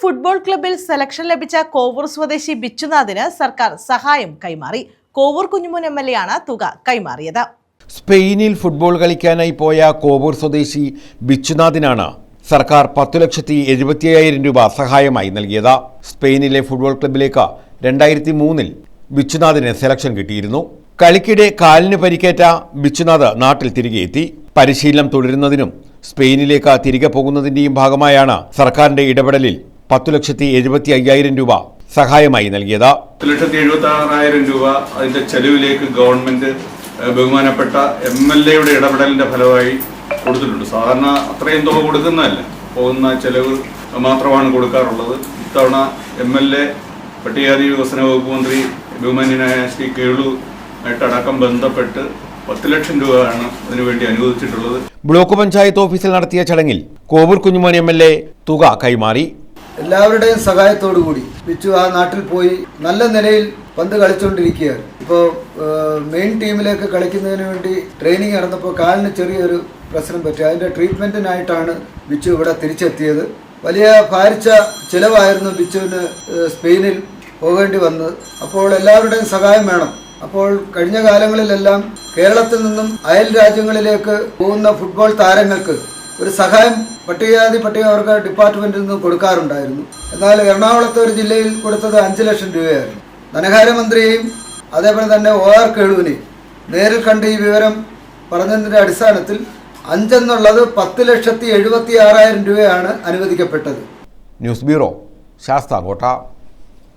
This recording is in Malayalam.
ഫുട്ബോൾ ക്ലബിൽ സെലക്ഷൻ ലഭിച്ച കോവൂർ സ്വദേശി ബിച്ചുനാഥിന് സർക്കാർ സഹായം കൈമാറി. Kovoor Kunjumon M L A ആണ് തുക കൈമാറിയത്. സ്പെയിനിൽ ഫുട്ബോൾ കളിക്കാനായി പോയ കോവൂർ സ്വദേശി ബിച്ചുനാഥിനാണ് സർക്കാർ പത്തു ലക്ഷത്തി എഴുപത്തിയ്യായിരം രൂപ സഹായമായി നൽകിയത്. സ്പെയിനിലെ ഫുട്ബോൾ ക്ലബിലേക്ക് രണ്ടായിരത്തി മൂന്നിൽ ബിച്ചുനാഥിന് സെലക്ഷൻ കിട്ടിയിരുന്നു. കളിക്കിടെ കാലിന് പരിക്കേറ്റ ബിച്ചുനാഥ് നാട്ടിൽ തിരികെ എത്തി. പരിശീലനം തുടരുന്നതിനും സ്പെയിനിലേക്ക് തിരികെ പോകുന്നതിന്റെയും ഭാഗമായാണ് സർക്കാരിന്റെ ഇടപെടലിൽ പത്തു ലക്ഷത്തി എഴുപത്തി അയ്യായിരം രൂപ സഹായമായി നൽകിയത്. പത്ത് ലക്ഷത്തി എഴുപത്തി ആറായിരം രൂപ അതിന്റെ ചെലവിലേക്ക് ഗവൺമെന്റ് ബഹുമാനപ്പെട്ട എം എൽ എയുടെ ഇടപെടലിന്റെ ഫലമായി കൊടുത്തിട്ടുണ്ട്. സാധാരണ അത്രയും തുക കൊടുക്കുന്നതല്ല. പോകുന്ന ചെലവ് മാത്രമാണ് കൊടുക്കാറുള്ളത്. ഇത്തവണ എം എൽ എ പട്ടികജാതി വികസന വകുപ്പ് മന്ത്രി ബഹുമാന്യനായ ശ്രീ കേളു ആയിട്ടടക്കം ബന്ധപ്പെട്ട് പത്ത് ലക്ഷം രൂപയാണ് അതിനുവേണ്ടി അനുവദിച്ചിട്ടുള്ളത്. ബ്ലോക്ക് പഞ്ചായത്ത് ഓഫീസിൽ നടത്തിയ ചടങ്ങിൽ Kovoor Kunjumon M L A തുക കൈമാറി. എല്ലാവരുടെയും സഹായത്തോടു കൂടി ബിച്ചു ആ നാട്ടിൽ പോയി നല്ല നിലയിൽ പന്ത് കളിച്ചുകൊണ്ടിരിക്കുകയാണ് ഇപ്പോൾ മെയിൻ ടീമിലേക്ക് കളിക്കുന്നതിന് വേണ്ടി ട്രെയിനിങ് നടന്നപ്പോൾ കാലിന് ചെറിയൊരു പ്രശ്നം പറ്റി. അതിന്റെ ട്രീറ്റ്മെന്റിനായിട്ടാണ് ബിച്ചു ഇവിടെ തിരിച്ചെത്തിയത്. വലിയ ഭാരിച്ച ചിലവായിരുന്നു ബിച്ചുവിന് സ്പെയിനിൽ പോകേണ്ടി വന്നത്. അപ്പോൾ എല്ലാവരുടെയും സഹായം വേണം. അപ്പോൾ കഴിഞ്ഞ കാലങ്ങളിലെല്ലാം കേരളത്തിൽ നിന്നും അയൽ രാജ്യങ്ങളിലേക്ക് പോകുന്ന ഫുട്ബോൾ താരങ്ങൾക്ക് ഒരു സഹായം പട്ടികജാതി പട്ടികവർഗ ഡിപ്പാർട്ട്മെന്റിൽ നിന്ന് കൊടുക്കാറുണ്ടായിരുന്നു. എന്നാൽ എറണാകുളത്തെ ഒരു ജില്ലയിൽ കൊടുത്തത് അഞ്ച് ലക്ഷം രൂപയായിരുന്നു. ധനകാര്യമന്ത്രിയെയും അതേപോലെ തന്നെ ഒ ആർ കേളുവിനെയും നേരിൽ കണ്ട് ഈ വിവരം പറഞ്ഞതിന്റെ അടിസ്ഥാനത്തിൽ അഞ്ചെന്നുള്ളത് പത്ത് ലക്ഷത്തി എഴുപത്തി ആറായിരം രൂപയാണ് അനുവദിക്കപ്പെട്ടത്. News bureau Sasthamkotta.